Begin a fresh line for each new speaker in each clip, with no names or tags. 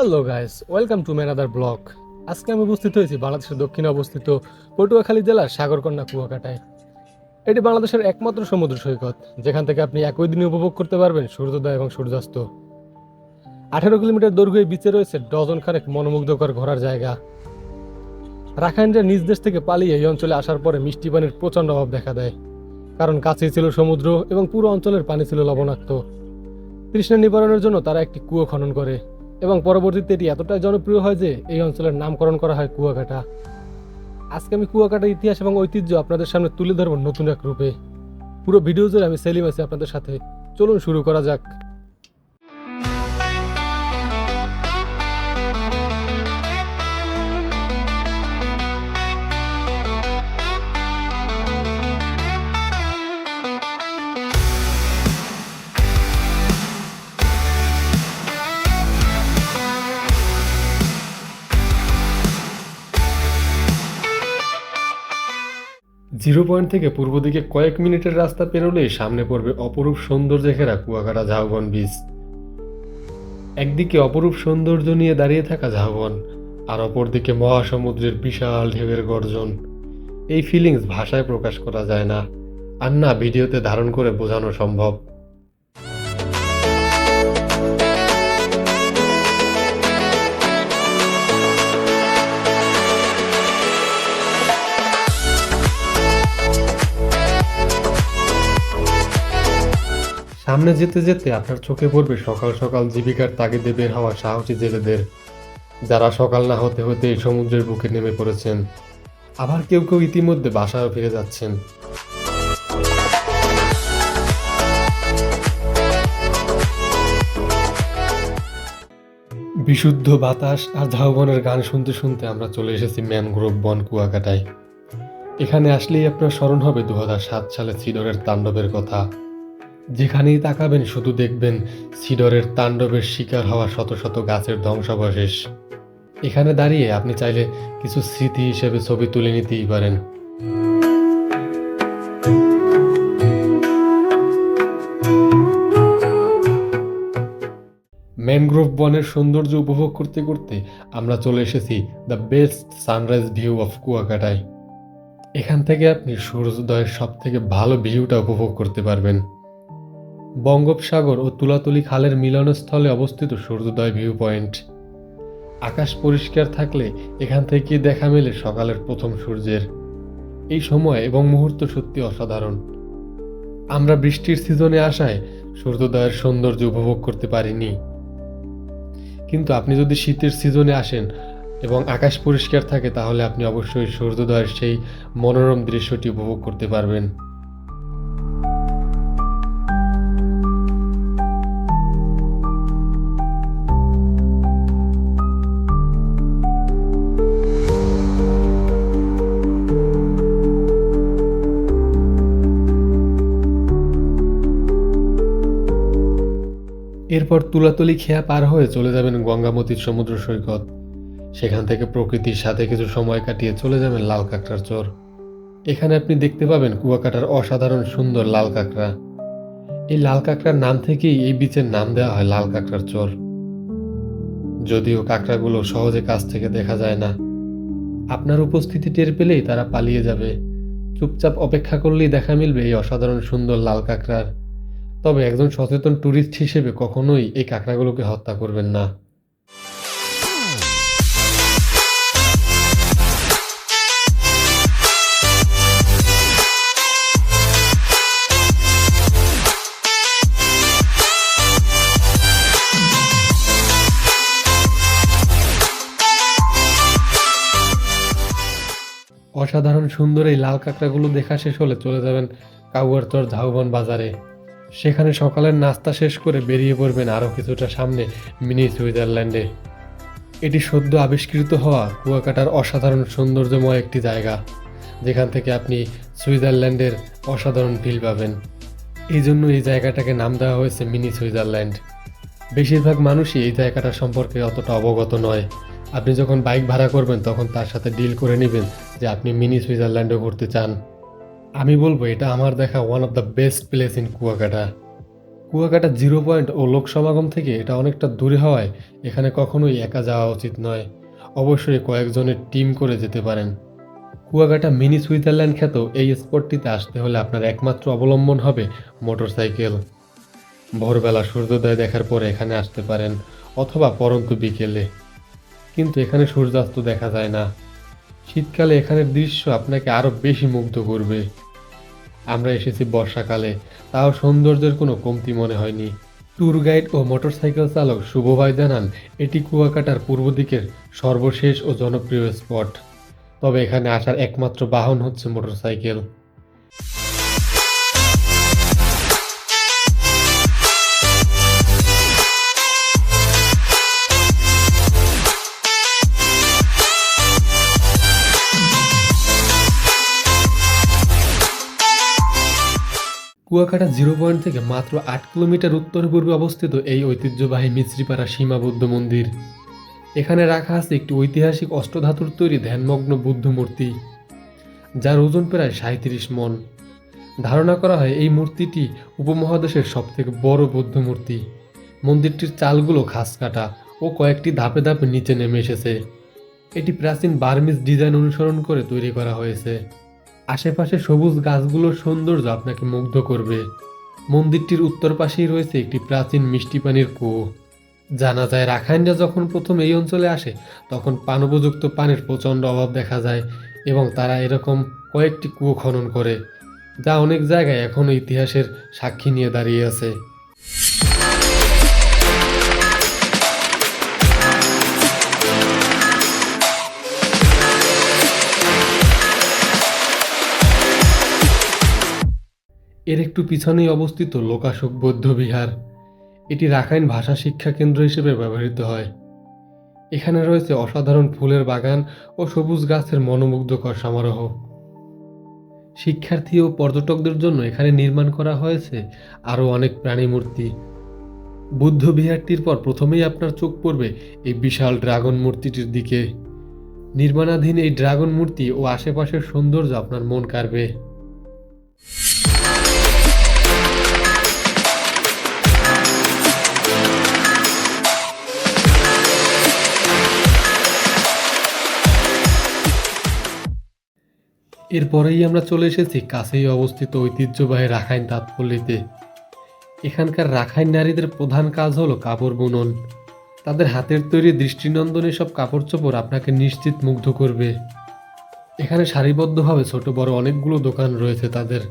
Hello guys welcome to ম্যানাদার block আজকে আমি উপস্থিত হয়েছি বাংলাদেশের দক্ষিণে অবস্থিত পটুয়াখালী জেলার সাগরকন্যা কুয়াকাটায়। এটি বাংলাদেশের একমাত্র সমুদ্র সৈকত, যেখান থেকে আপনি একই দিনে উপভোগ করতে পারবেন সূর্যোদয় এবং সূর্যাস্ত। আঠেরো কিলোমিটার দৈর্ঘ্য বিচে রয়েছে ডজন খানেক মনোমুগ্ধকর ঘোরার জায়গা। রাখাইনরা নিজ দেশ থেকে পালিয়ে এই অঞ্চলে আসার পরে মিষ্টি পানির প্রচণ্ড অভাব দেখা দেয়, কারণ কাছেই ছিল সমুদ্র এবং পুরো অঞ্চলের পানি ছিল লবণাক্ত। তৃষ্ণা নিবারণের জন্য তারা একটি কুয়ো খনন করে। এবং পরবর্তীতে এটি এতটাই জনপ্রিয় হয় যে এই অঞ্চলের নামকরণ করা হয় কুয়াকাটা। আজকে আমি কুয়াকাটার ইতিহাস এবং ঐতিহ্য আপনাদের সামনে তুলে ধরব নতুন এক রূপে। পুরো ভিডিও জুড়ে আমি সেলিম আছি আপনাদের সাথে। চলুন শুরু করা যাক। জিরো পয়েন্ট থেকে পূর্ব দিকে কয়েক মিনিটের রাস্তা পেরোলেই সামনে পড়বে অপরূপ সৌন্দর্যে ঘেরা কুয়াকাটা ঝাউবন বীজ একদিকে অপরূপ সৌন্দর্য নিয়ে দাঁড়িয়ে থাকা ঝাউবন, আর অপরদিকে মহাসমুদ্রের বিশাল ঢেউয়ের গর্জন। এই ফিলিংস ভাষায় প্রকাশ করা যায় না। আর না, ভিডিওতে ধারণ করে বোঝানো সম্ভব। সামনে যেতে যেতে আপনার চোখে পড়বে সকাল সকাল জীবিকার তাগিদে বের হওয়া সাহসী জেলেদের, যারা সকাল না হতে হতে সমুদ্রের বুকে নেমে পড়েছেন। আবার কেউ কেউ ইতিমধ্যে বাসায় ফিরে যাচ্ছেন। বিশুদ্ধ বাতাস আর ঝাউবনের গান শুনতে শুনতে আমরা চলে এসেছি ম্যানগ্রোভ বন কুয়াকাটায় এখানে আসলেই আপনার স্মরণ হবে দু হাজার সাত সালে সিডরের তাণ্ডবের কথা। যেখানেই তাকাবেন, শুধু দেখবেন সিডরের তাণ্ডবের শিকার হওয়া শত শত গাছের ধ্বংসাবশেষ। এখানে দাঁড়িয়ে আপনি চাইলে কিছু স্মৃতি হিসেবে ছবি তুলে নিতেই পারেন। ম্যানগ্রোভ বনের সৌন্দর্য উপভোগ করতে করতে আমরা চলে এসেছি the best sunrise view of কুয়াকাটায়। এখান থেকে আপনি সূর্যোদয়ের সব থেকে ভালো ভিউটা উপভোগ করতে পারবেন। বঙ্গোপসাগর ও তুলাতুলি খালের মিলনস্থলে অবস্থিত সূর্যোদয় ভিউ পয়েন্ট আকাশ পরিষ্কার থাকলে এখান থেকে দেখা মেলে সকালের প্রথম সূর্যের। এই সময় এবং মুহূর্ত সত্যি অসাধারণ। আমরা বৃষ্টির সিজনে আসায় সূর্যোদয়ের সৌন্দর্য উপভোগ করতে পারিনি। কিন্তু আপনি যদি শীতের সিজনে আসেন এবং আকাশ পরিষ্কার থাকে তাহলে আপনি অবশ্যই সূর্যোদয়ের সেই মনোরম দৃশ্যটি উপভোগ করতে পারবেন। এরপর তুলাতুলি খেয়া পার হয়ে চলে যাবেন গঙ্গামতির সমুদ্র সৈকত। সেখান থেকে প্রকৃতির সাথে কিছু সময় কাটিয়ে চলে যাবেন লাল কাঁকড়ার চর। এখানে আপনি দেখতে পাবেন কুয়াকাটার অসাধারণ সুন্দর লাল কাঁকড়া। এই লাল কাঁকড়ার নাম থেকেই এই বিচের নাম দেওয়া হয় লাল কাঁকড়ার চর। যদিও কাঁকড়াগুলো সহজে কাছ থেকে দেখা যায় না। আপনার উপস্থিতি টের পেলেই তারা পালিয়ে যাবে। চুপচাপ অপেক্ষা করলেই দেখা মিলবে এই অসাধারণ সুন্দর লাল কাঁকড়ার তবে একজন সচেতন ট্যুরিস্ট হিসেবে কখনোই এই কাঁকড়াগুলোকে হত্যা করবেন না। অসাধারণ সুন্দর এই লাল কাঁকড়াগুলো দেখা শেষ হলে চলে যাবেন কাউয়ারচর ঝাউবন বাজারে। সেখানে সকালের নাস্তা শেষ করে বেরিয়ে পড়বেন আরও কিছুটা সামনে মিনি সুইজারল্যান্ডে। এটি সদ্য আবিষ্কৃত হওয়া কুয়াকাটার অসাধারণ সৌন্দর্যময় একটি জায়গা, যেখান থেকে আপনি সুইজারল্যান্ডের অসাধারণ ফিল পাবেন। এই জন্য এই জায়গাটাকে নাম দেওয়া হয়েছে মিনি সুইজারল্যান্ড। বেশিরভাগ মানুষই এই জায়গাটা সম্পর্কে অতটা অবগত নয়। আপনি যখন বাইক ভাড়া করবেন, তখন তার সাথে ডিল করে নেবেন যে আপনি মিনি সুইজারল্যান্ডে ঘুরতে চান। আমি বলব, এটা আমার দেখা one of the best place in Kuakata. Kuakata zero point ও লোক সমাগম থেকে এটা অনেকটা দূরে হওয়ায় এখানে কখনোই একা যাওয়া উচিত নয়। অবশ্যই কয়েকজনের টিম করে যেতে পারেন। কুয়াকাটা মিনি সুইজারল্যান্ড খ্যাত এই স্পটটিতে আসতে হলে আপনার একমাত্র অবলম্বন হবে মোটরসাইকেল। ভোরবেলা সূর্যোদয় দেখার পরে এখানে আসতে পারেন, অথবা পরন্তু বিকেলে। কিন্তু এখানে সূর্যাস্ত দেখা যায় না। শীতকালে এখানের দৃশ্য আপনাকে আরও বেশি মুগ্ধ করবে। আমরা এসেছি বর্ষাকালে, তাও সৌন্দর্যের কোনো কমতি মনে হয়নি। ট্যুর গাইড ও মোটরসাইকেল চালক শুভ ভাই জানান, এটি কুয়াকাটার পূর্ব দিকের সর্বশেষ ও জনপ্রিয় স্পট। তবে এখানে আসার একমাত্র বাহন হচ্ছে মোটরসাইকেল। কুয়াকাটা জিরো পয়েন্ট থেকে মাত্র আট কিলোমিটার উত্তর পূর্বে অবস্থিত এই ঐতিহ্যবাহী মিশ্রিপাড়া সীমাবদ্ধ মন্দির। এখানে রাখা আছে একটি ঐতিহাসিক অষ্টধাতুর তৈরি ধ্যানমগ্ন বুদ্ধ মূর্তি, যার ওজন প্রায় সাঁত্রিশ মন। ধারণা করা হয় এই মূর্তিটি উপমহাদেশের সবথেকে বড় বৌদ্ধ মূর্তি। মন্দিরটির চালগুলো ঘাস কাটা ও কয়েকটি ধাপে ধাপে নিচে নেমে এসেছে। এটি প্রাচীন বার্মিজ ডিজাইন অনুসরণ করে তৈরি করা হয়েছে। আশেপাশে সবুজ গাছগুলোর সৌন্দর্য আপনাকে মুগ্ধ করবে। মন্দিরটির উত্তর পাশেই রয়েছে একটি প্রাচীন মিষ্টি পানির কুয়ো। জানা যায় রাখাইনরা যখন প্রথম এই অঞ্চলে আসে, তখন পানোপযুক্ত পানির প্রচণ্ড অভাব দেখা যায় এবং তারা এরকম কয়েকটি কুয়ো খনন করে, যা অনেক জায়গায় এখনও ইতিহাসের সাক্ষী নিয়ে দাঁড়িয়ে আছে। এর একটু পিছনেই অবস্থিত লোকাশোক বৌদ্ধ বিহার। এটি রাখাইন ভাষা শিক্ষা কেন্দ্র হিসেবে ব্যবহৃত হয়। এখানে রয়েছে অসাধারণ ফুলের বাগান ও সবুজ গাছের মনোমুগ্ধকর সমারোহ। শিক্ষার্থী ও পর্যটকদের জন্য এখানে নির্মাণ করা হয়েছে আরও অনেক প্রাণী মূর্তি। বুদ্ধ বিহারটির পর প্রথমেই আপনার চোখ পড়বে এই বিশাল ড্রাগন মূর্তিটির দিকে। নির্মাণাধীন এই ড্রাগন মূর্তি ও আশেপাশের সৌন্দর্য আপনার মন কাড়বে। এরপরেই আমরা চলে এসেছি কাছেই অবস্থিত ঐতিহ্যবাহী রাখাইন তাঁতপল্লীতে। এখানকার রাখাইন নারীদের প্রধান কাজ হলো কাপড় বুনন। তাদের হাতের তৈরি দৃষ্টিনন্দন সব কাপড় চোপড় আপনাকে নিশ্চিত মুগ্ধ করবে। এখানে সারিবদ্ধভাবে ছোট বড় অনেকগুলো দোকান রয়েছে তাদের,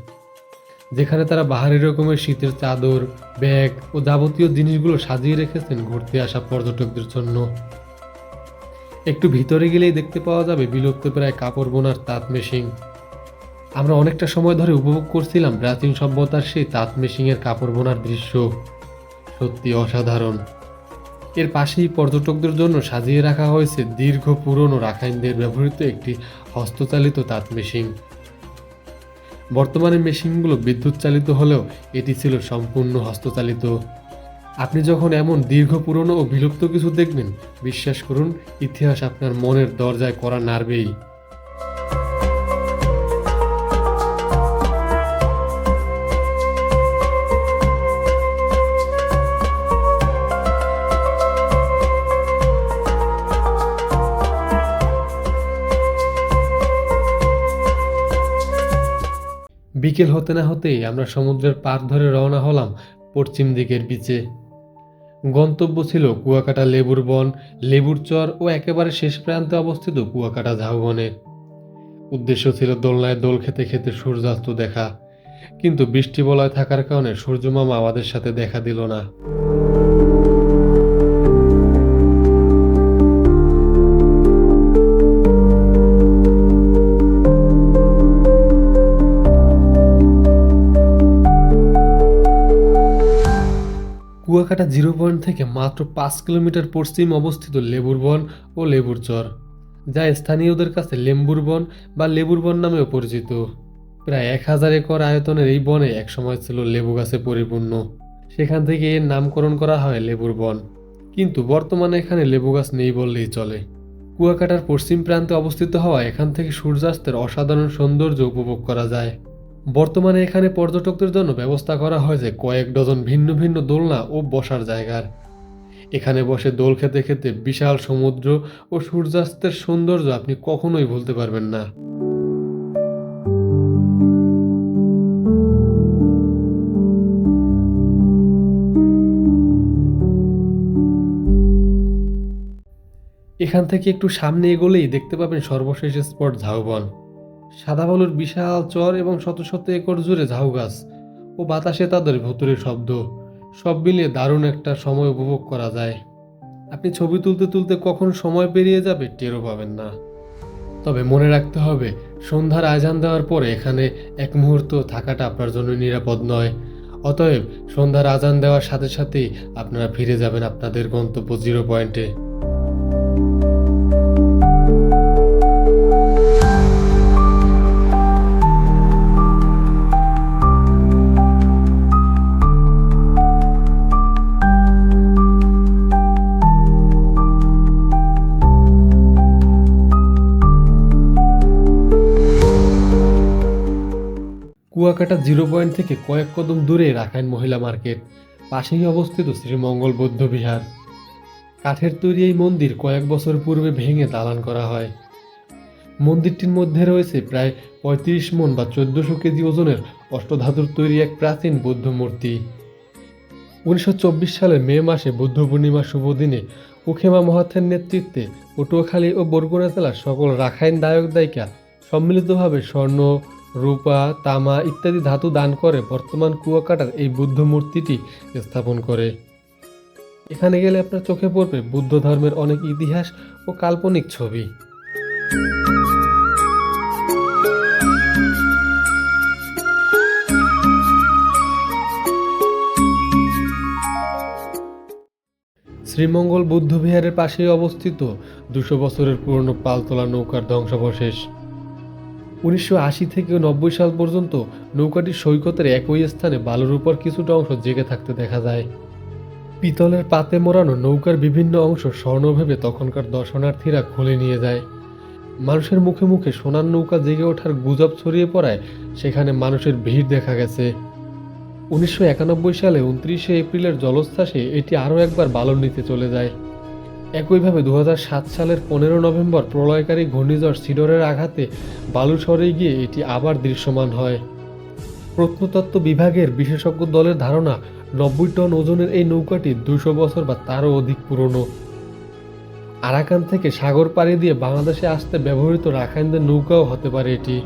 যেখানে তারা বাহারি রকমের শীতের চাদর, ব্যাগ ও যাবতীয় জিনিসগুলো সাজিয়ে রেখেছেন ঘুরতে আসা পর্যটকদের জন্য। একটু ভিতরে গেলেই দেখতে পাওয়া যাবে বিলুপ্ত প্রায় কাপড় বোনার তাঁত মেশিন। আমরা অনেকটা সময় ধরে উপভোগ করছিলাম প্রাচীন সভ্যতার সেই তাঁত মেশিনের কাপড় বোনার দৃশ্য। সত্যি অসাধারণ। এর পাশেই পর্যটকদের জন্য সাজিয়ে রাখা হয়েছে দীর্ঘ পুরনো রাখাইনদের ব্যবহৃত একটি হস্তচালিত তাঁত মেশিন। বর্তমানে মেশিনগুলো বিদ্যুৎ চালিত হলেও এটি ছিল সম্পূর্ণ হস্তচালিত। আপনি যখন এমন দীর্ঘ পুরনো ও বিলুপ্ত কিছু দেখবেন, বিশ্বাস করুন, ইতিহাস আপনার মনের দরজায় করা নাড়বেই। বিকেল হতে না হতেই আমরা সমুদ্রের পার ধরে রওনা হলাম পশ্চিম দিকের বিচে গন্তব্য ছিল কুয়াকাটা লেবুর বন, লেবুর চর ও একেবারে শেষ প্রান্তে অবস্থিত কুয়াকাটা ঝাউবনের উদ্দেশ্য ছিল দোলনায় দোল খেতে খেতে সূর্যাস্ত দেখা, কিন্তু বৃষ্টি বলয় থাকার কারণে সূর্যমামা আমাদের সাথে দেখা দিল না। কুয়াকাটা জিরো পয়েন্ট থেকে মাত্র পাঁচ কিলোমিটার পশ্চিম অবস্থিত লেবুর বন ও লেবুর চর যা স্থানীয়দের কাছে লেম্বুর বন বা লেবুর বন নামেও পরিচিত। প্রায় এক হাজার একর আয়তনের এই বনে একসময় ছিল লেবু গাছে পরিপূর্ণ। সেখান থেকে এর নামকরণ করা হয় লেবুর বন। কিন্তু বর্তমানে এখানে লেবু গাছ নেই বললেই চলে। কুয়াকাটার পশ্চিম প্রান্তে অবস্থিত হওয়া এখান থেকে সূর্যাস্তের অসাধারণ সৌন্দর্য উপভোগ করা যায়।
বর্তমানে এখানে পর্যটকদের জন্য ব্যবস্থা করা হয়েছে কয়েক ডজন ভিন্ন ভিন্ন দোলনা ও বসার জায়গার। এখানে বসে দোল খেতে খেতে বিশাল সমুদ্র ও সূর্যাস্তের সৌন্দর্য আপনি কখনোই ভুলতে পারবেন না। এখান থেকে একটু সামনে এগোলেই দেখতে পাবেন সর্বশেষ স্পট ঝাউবন। সাদা বালুর বিশাল চর এবং শত শত একর জুড়ে ঝাউ গাছ ও বাতাসে তাদের ভুতুরে শব্দ। সব মিলিয়ে দারুণ একটা সময় উপভোগ করা যায়। আপনি ছবি তুলতে তুলতে কখন সময় পেরিয়ে যাবে টেরও পাবেন না। তবে মনে রাখতে হবে, সন্ধ্যার আজান দেওয়ার পরে এখানে এক মুহূর্ত থাকাটা আপনার জন্য নিরাপদ নয়। অতএব সন্ধ্যার আজান দেওয়ার সাথে সাথেই আপনারা ফিরে যাবেন আপনাদের গন্তব্য জিরো পয়েন্টে। কুয়াকাটা জিরো পয়েন্ট থেকে কয়েক কদম দূরে রাখাইন মহিলা মার্কেট, পাশেই অবস্থিত শ্রীমঙ্গল বৌদ্ধ বিহার। কাঠের তৈরি এই মন্দির কয়েক বছর পূর্বে ভেঙে দালান করা হয়। মন্দিরটির মধ্যে রয়েছে প্রায় পঁয়ত্রিশ মন বা চোদ্দশো কেজি ওজনের অষ্টধাতুর তৈরি এক প্রাচীন বৌদ্ধ মূর্তি। উনিশশো চব্বিশ সালের মে মাসে বুদ্ধ পূর্ণিমার শুভ দিনে উখেমা মহাথের নেতৃত্বে পটুয়াখালী ও বরগুনা জেলার সকল রাখাইন দায়ক দায়িকা সম্মিলিতভাবে স্বর্ণ রূপা, তামা ইত্যাদি ধাতু দান করে বর্তমান কুয়াকাটার এই বুদ্ধ মূর্তিটি স্থাপন করে। এখানে গেলে আপনার চোখে পড়বে বুদ্ধ ধর্মের অনেক ইতিহাস ও কাল্পনিক ছবি। শ্রীমঙ্গল বুদ্ধবিহারের পাশেই অবস্থিত দুশো বছরের পুরনো পালতোলা নৌকার ধ্বংসাবশেষ। উনিশশো আশি থেকে নব্বই সাল পর্যন্ত নৌকাটি সৈকতের একই স্থানে বালুর উপর কিছুটা অংশ জেগে থাকতে দেখা যায়। পিতলের পাতে মোড়ানো নৌকার বিভিন্ন অংশ স্বর্ণ ভেবে তখনকার দর্শনার্থীরা খুলে নিয়ে যায়। মানুষের মুখে মুখে সোনার নৌকা জেগে ওঠার গুজব ছড়িয়ে পড়ায় সেখানে মানুষের ভিড় দেখা গেছে। উনিশশো একানব্বই সালে উনত্রিশে এপ্রিলের জলোচ্ছ্বাসে এটি আরও একবার বালুর নিতে চলে যায়। একইভাবে দু সালের পনেরো নভেম্বর প্রলয়কারী ঘূর্ণিঝড় সিডরের আঘাতে বালু সরে গিয়ে এটি আবার দৃশ্যমান হয়। প্রত্নতত্ত্ব বিভাগের বিশেষজ্ঞ দলের ধারণা, নব্বই টন ওজনের এই নৌকাটি দুশো বছর বা তারও অধিক পুরনো। আরাকান থেকে সাগর পাড়ি দিয়ে বাংলাদেশে আসতে ব্যবহৃত রাখাইনদের নৌকাও হতে পারে এটি।